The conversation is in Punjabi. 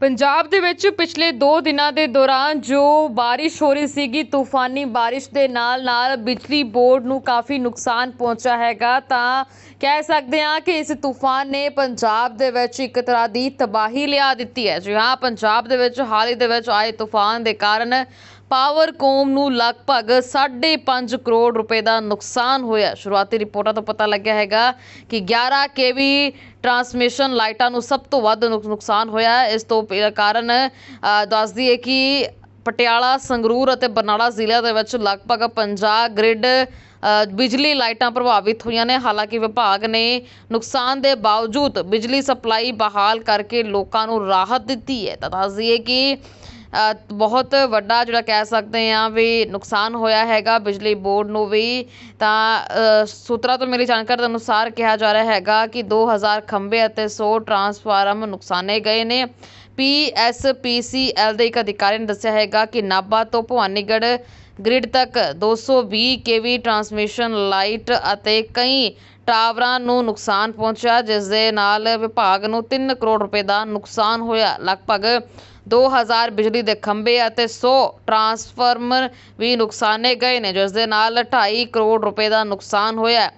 ਪੰਜਾਬ ਦੇ ਵਿੱਚ ਪਿਛਲੇ 2 ਦਿਨਾਂ ਦੇ ਦੌਰਾਨ ਜੋ ਬਾਰਿਸ਼ ਹੋ ਰਹੀ ਸੀਗੀ, ਤੂਫਾਨੀ ਬਾਰਿਸ਼ ਦੇ ਨਾਲ ਨਾਲ ਬਿਜਲੀ ਬੋਰਡ ਨੂੰ ਕਾਫੀ ਨੁਕਸਾਨ ਪਹੁੰਚਾ ਹੈਗਾ, ਤਾਂ ਕਹਿ ਸਕਦੇ ਹਾਂ ਕਿ ਇਸ ਤੂਫਾਨ ਨੇ ਪੰਜਾਬ ਦੇ ਵਿੱਚ ਇੱਕ ਤਰ੍ਹਾਂ ਦੀ ਤਬਾਹੀ ਲਿਆ ਦਿੱਤੀ ਹੈ। ਜੀ ਹਾਂ, ਪੰਜਾਬ ਦੇ ਵਿੱਚ ਹਾਲ ਹੀ ਦੇ ਵਿੱਚ ਆਏ ਤੂਫਾਨ ਦੇ ਕਾਰਨ ਪਾਵਰਕੌਮ ਨੂੰ ਲਗਭਗ 5.5 ਕਰੋੜ ਰੁਪਏ ਦਾ ਨੁਕਸਾਨ ਹੋਇਆ। ਸ਼ੁਰੂਆਤੀ ਰਿਪੋਰਟਾਂ ਤੋਂ ਪਤਾ ਲੱਗਿਆ ਹੈਗਾ ਕਿ 11 ਕੇਵੀ ਟਰਾਂਸਮਿਸ਼ਨ ਲਾਈਟਾਂ ਨੂੰ ਸਭ ਤੋਂ ਵੱਧ ਨੁਕ- ਨੁਕਸਾਨ ਹੋਇਆ ਹੈ। ਇਸ ਤੋਂ ਪ- ਕਾਰਨ ਅ, ਦੱਸ ਦਈਏ ਕਿ ਪਟਿਆਲਾ ਸੰਗਰੂਰ ਅਤੇ ਬਰਨਾਲਾ ਜ਼ਿਲ੍ਹਿਆਂ ਦੇ ਵਿੱਚ ਲਗਭਗ 50 ਗ੍ਰਿਡ ਬਿਜਲੀ ਲਾਈਟਾਂ ਪ੍ਰਭਾਵਿਤ ਹੋਈਆਂ ਨੇ। ਹਾਲਾਂਕਿ ਵਿਭਾਗ ਨੇ ਨੁਕਸਾਨ ਦੇ ਬਾਵਜੂਦ ਬਿਜਲੀ ਸਪਲਾਈ ਬਹਾਲ ਕਰਕੇ ਲੋਕਾਂ ਨੂੰ ਰਾਹਤ ਦਿੱਤੀ ਹੈ। ਤਾਂ ਦੱਸ ਦਈਏ ਕਿ ਬਹੁਤ ਵੱਡਾ ਜਿਹੜਾ ਕਹਿ ਸਕਦੇ ਹਾਂ ਵੀ ਨੁਕਸਾਨ ਹੋਇਆ ਹੈਗਾ ਬਿਜਲੀ ਬੋਰਡ ਨੂੰ ਵੀ, ਤਾਂ ਸੂਤਰਾਂ ਤੋਂ ਮਿਲੀ ਜਾਣਕਾਰੀ ਦੇ ਅਨੁਸਾਰ ਕਿਹਾ ਜਾ ਰਿਹਾ ਹੈਗਾ ਕਿ ਦੋ ਹਜ਼ਾਰ ਖੰਭੇ ਅਤੇ ਸੌ ਟਰਾਂਸਫਾਰਮ ਨੁਕਸਾਨੇ ਗਏ ਨੇ। ਪੀਐਸਪੀਸੀਐਲ ਦੇ ਇੱਕ ਅਧਿਕਾਰੀ ਨੇ ਦੱਸਿਆ ਹੈਗਾ ਕਿ ਨਾਭਾ ਤੋਂ ਭਵਾਨੀਗੜ੍ਹ ਗ੍ਰਿਡ ਤੱਕ 220 ਕੇਵੀ ਟਰਾਂਸਮਿਸ਼ਨ ਲਾਈਟ ਅਤੇ ਕਈ ਟਾਵਰਾਂ ਨੂੰ ਨੁਕਸਾਨ ਪਹੁੰਚਿਆ ਜਿਸ ਦੇ ਨਾਲ ਵਿਭਾਗ ਨੂੰ 3 ਕਰੋੜ ਰੁਪਏ ਦਾ ਨੁਕਸਾਨ ਹੋਇਆ। ਲਗਭਗ 2000 ਬਿਜਲੀ ਦੇ ਖੰਭੇ ਅਤੇ 100 ਟਰਾਂਸਫਾਰਮਰ ਵੀ ਨੁਕਸਾਨੇ ਗਏ ਨੇ ਜਿਸ ਦੇ ਨਾਲ 2.5 ਕਰੋੜ ਰੁਪਏ ਦਾ ਨੁਕਸਾਨ ਹੋਇਆ।